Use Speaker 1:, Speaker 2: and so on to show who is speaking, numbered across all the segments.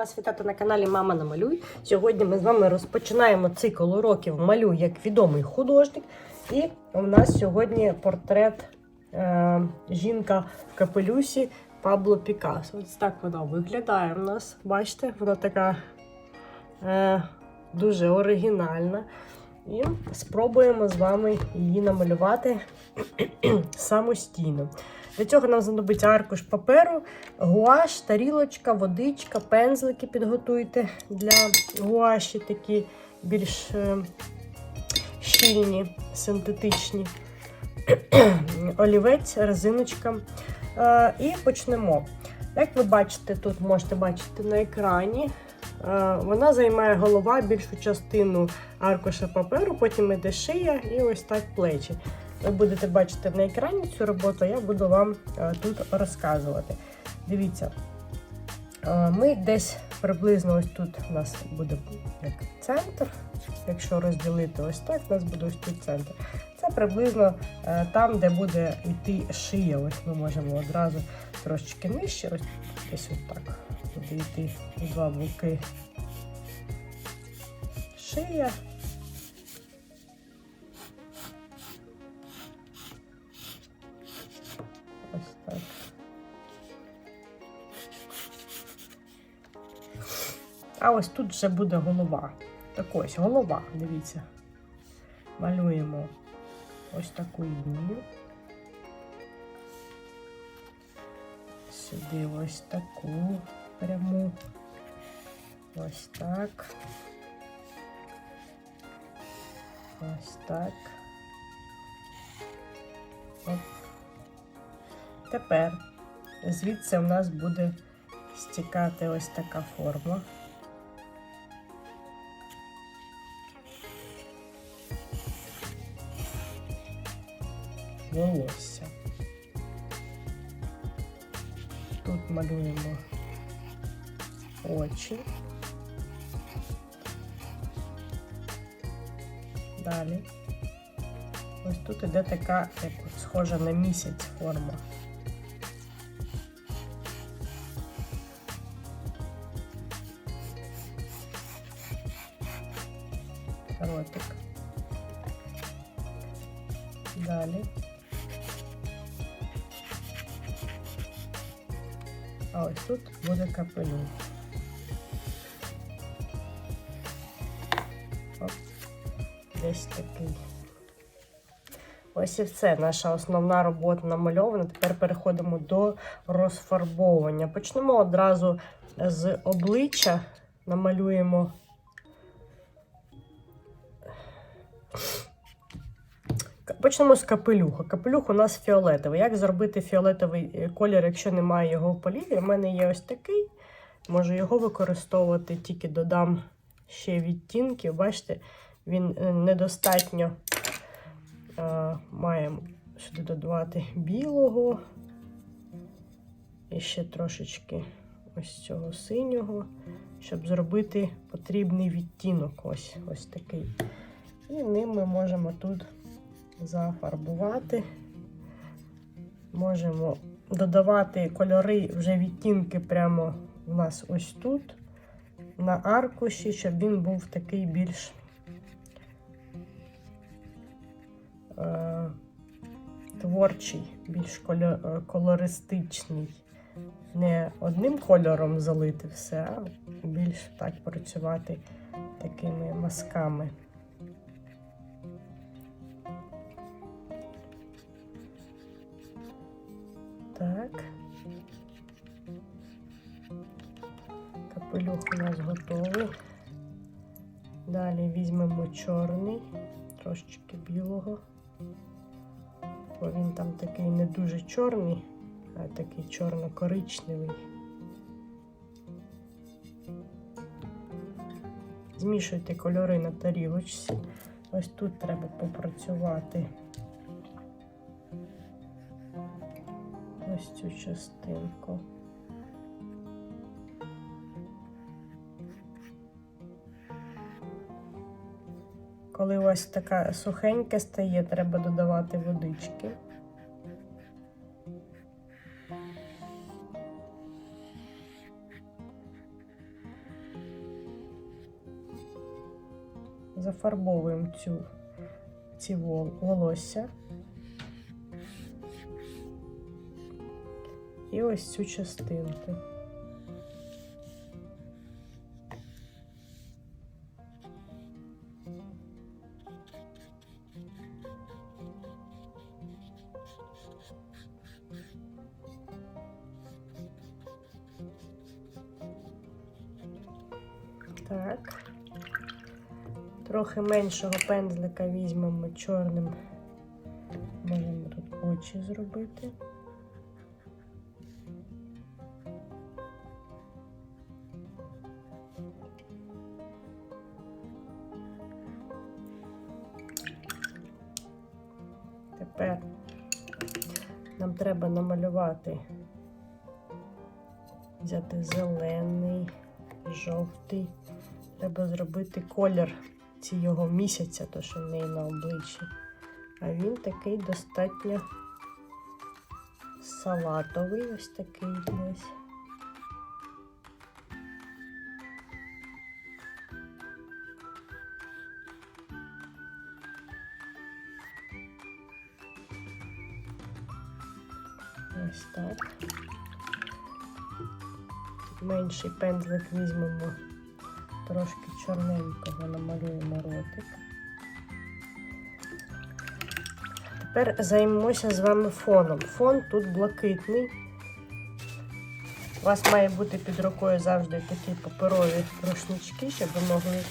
Speaker 1: вас вітати на каналі Мама Намалюй. Сьогодні ми з вами розпочинаємо цикл уроків Малюй як відомий художник. І у нас сьогодні портрет е, жінка в капелюсі Пабло Пікассо. Ось так вона виглядає у нас. Бачите, вона така е, дуже оригінальна. І спробуємо з вами її намалювати самостійно. Для цього нам знадобиться аркуш паперу, гуаш, тарілочка, водичка, пензлики підготуйте для гуаші, такі більш е, щільні, синтетичні, олівець, резиночка. Е, і почнемо. Як ви бачите, тут можете бачити на екрані. е, Вона займає голова більшу частину аркуша паперу, потім іде шия і ось так плечі. Ви будете бачити на екрані цю роботу, я буду вам е, тут розказувати. Дивіться, е, ми десь приблизно ось тут у нас буде як центр. Якщо розділити ось так, у нас буде ось тут центр. Це приблизно е, там, де буде йти шия. Ось ми можемо одразу трошечки нижче, ось десь ось так. Буде йти два боки шия. А ось тут вже буде голова. Так ось голова, дивіться. Малюємо ось таку лінію. Сюди ось таку пряму. Ось так. Ось так. Оп. Тепер звідси у нас буде стікати ось така форма. Волосся. Тут малюємо очі. Далі. Ось тут іде така, як схожа на місяць форма. Ротик. Далі. А ось тут буде капелюх. Десь такий. Ось і все. Наша основна робота намальована. Тепер переходимо до розфарбовування. Почнемо одразу з обличчя. Намалюємо. Почнемо з капелюха. Капелюх у нас фіолетовий. Як зробити фіолетовий е, колір, якщо немає його в поліві? У мене є ось такий. Можу його використовувати, тільки додам ще відтінків. Бачите, він е, недостатньо е, маємо сюди додавати білого. І ще трошечки ось цього синього, щоб зробити потрібний відтінок. Ось ось такий. І ним ми можемо тут зафарбувати. Можемо додавати кольори, вже відтінки прямо у нас ось тут, на аркуші, щоб він був такий більш е, творчий, більш е, колористичний. Не одним кольором залити все, а більш так працювати такими мазками. Далі візьмемо чорний, трошечки білого. Бо він там такий не дуже чорний, а такий чорно-коричневий. Змішуйте кольори на тарілочці. Ось тут треба попрацювати. ось цю частинку. коли ось таке сухеньке стає, треба додавати водички. Зафарбовуємо цю, ці волосся. І ось цю частинку. Трохи меншого пензлика візьмемо чорним. Можемо тут очі зробити. Тепер нам треба намалювати, взяти зелений, жовтий. Треба зробити колір цього місяця, то що в неї на обличчі. А він такий достатньо салатовий, ось такий ось. Ось так. Менший пензлик візьмемо, трошки чорненького намалюємо ротик. Тепер займемося з вами фоном. Фон тут блакитний. У вас має бути під рукою завжди такі паперові рушнички, щоб ви могли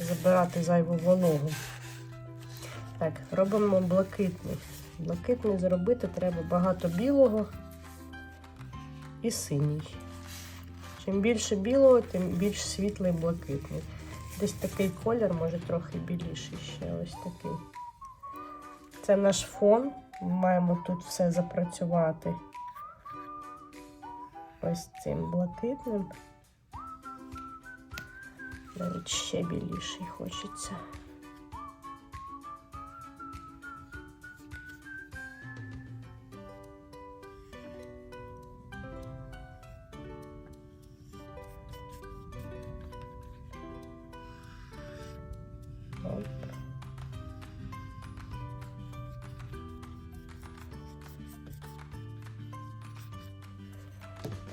Speaker 1: забирати зайву вологу. Так, робимо блакитний. Блакитний зробити треба багато білого і синій. Чим більше білого, тим більш світлий блакитний. Десь такий колір, може трохи біліший ще ось такий. Це наш фон. Ми маємо тут все запрацювати. Ось цим блакитним. Навіть ще біліший хочеться.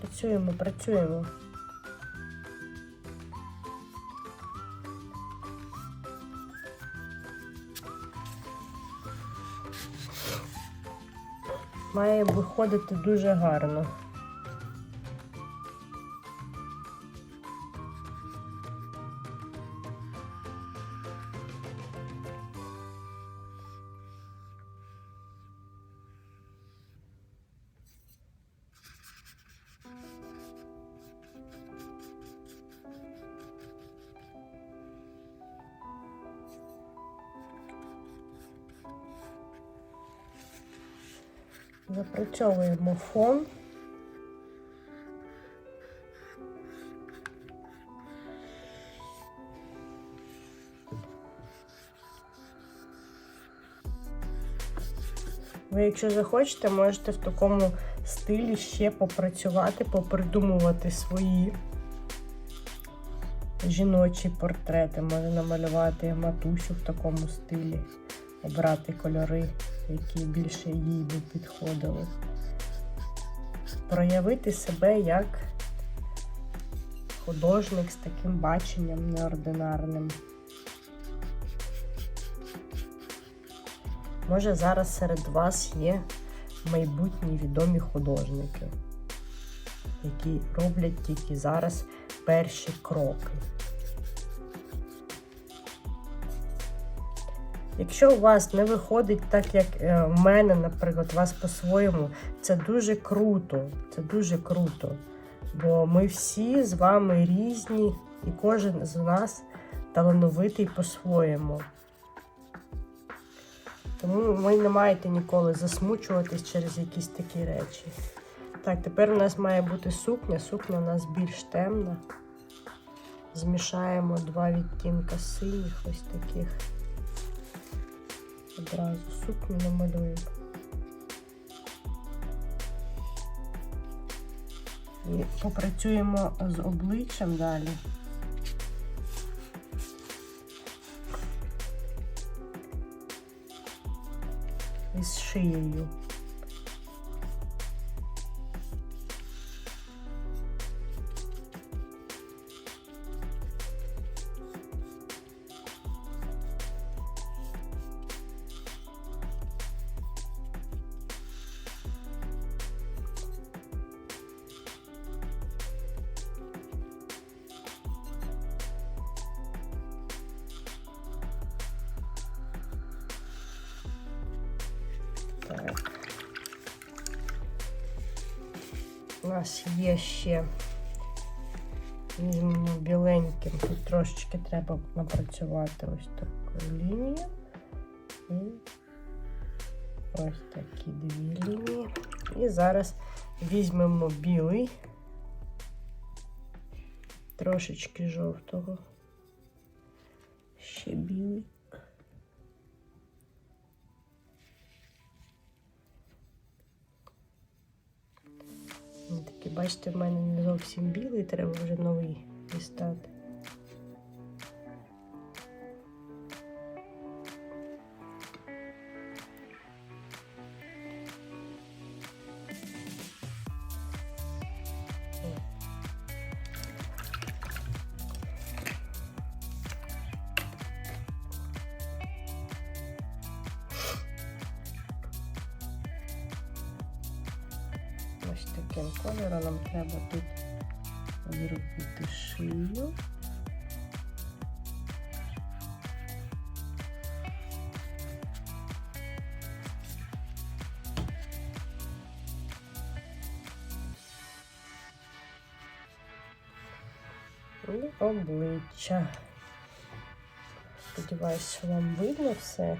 Speaker 1: Працюємо, працюємо. Має виходити дуже гарно. Запрацьовуємо фон. Ви, якщо захочете, можете в такому стилі ще попрацювати, попридумувати свої жіночі портрети. Можна намалювати матусю в такому стилі, обрати кольори, які більше їй би підходили. Проявити себе як художник з таким баченням неординарним. Може, зараз серед вас є майбутні відомі художники, які роблять тільки зараз перші кроки. Якщо у вас не виходить так, як е, в мене, наприклад, у вас по-своєму, це дуже круто. Це дуже круто. Бо ми всі з вами різні, і кожен з нас талановитий по-своєму. Тому ви не маєте ніколи засмучуватись через якісь такі речі. Так, тепер у нас має бути сукня. Сукня у нас більш темна. Змішаємо два відтінка синіх, ось таких одразу сукню намалюю. І попрацюємо з обличчям далі. І з шиєю. Так. У нас є ще візьмемо біленьким. Тут трошечки треба напрацювати ось таку лінію. І ось такі дві лінії. І зараз візьмемо білий, трошечки жовтого. Бачите, в мене не зовсім білий, треба вже новий дістати. Таким кольором нам треба тут зробити шию. І обличчя. Сподіваюсь, що вам видно все.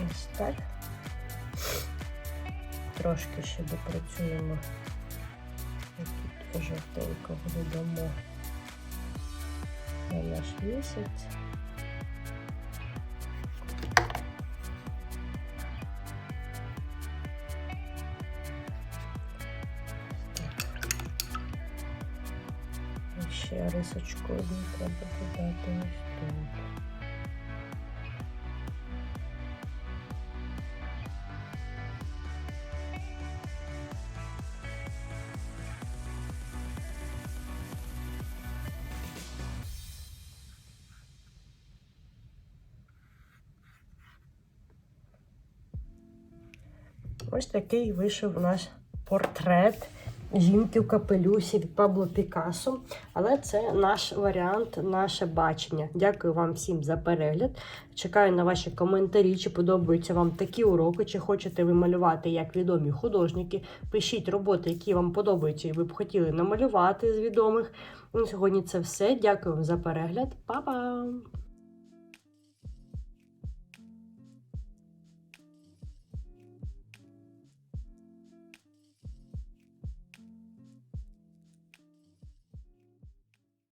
Speaker 1: Ось так. Трошки ще допрацюємо. Тут жовтенького додамо на наш місяць. Ще рисочку одну треба додати ось тут. Ось такий вийшов у нас портрет жінки в капелюсі від Пабло Пікассо. Але це наш варіант, наше бачення. Дякую вам всім за перегляд. Чекаю на ваші коментарі, чи подобаються вам такі уроки, чи хочете ви малювати як відомі художники. Пишіть роботи, які вам подобаються, і ви б хотіли намалювати з відомих. На сьогодні це все. Дякую вам за перегляд. Па-па!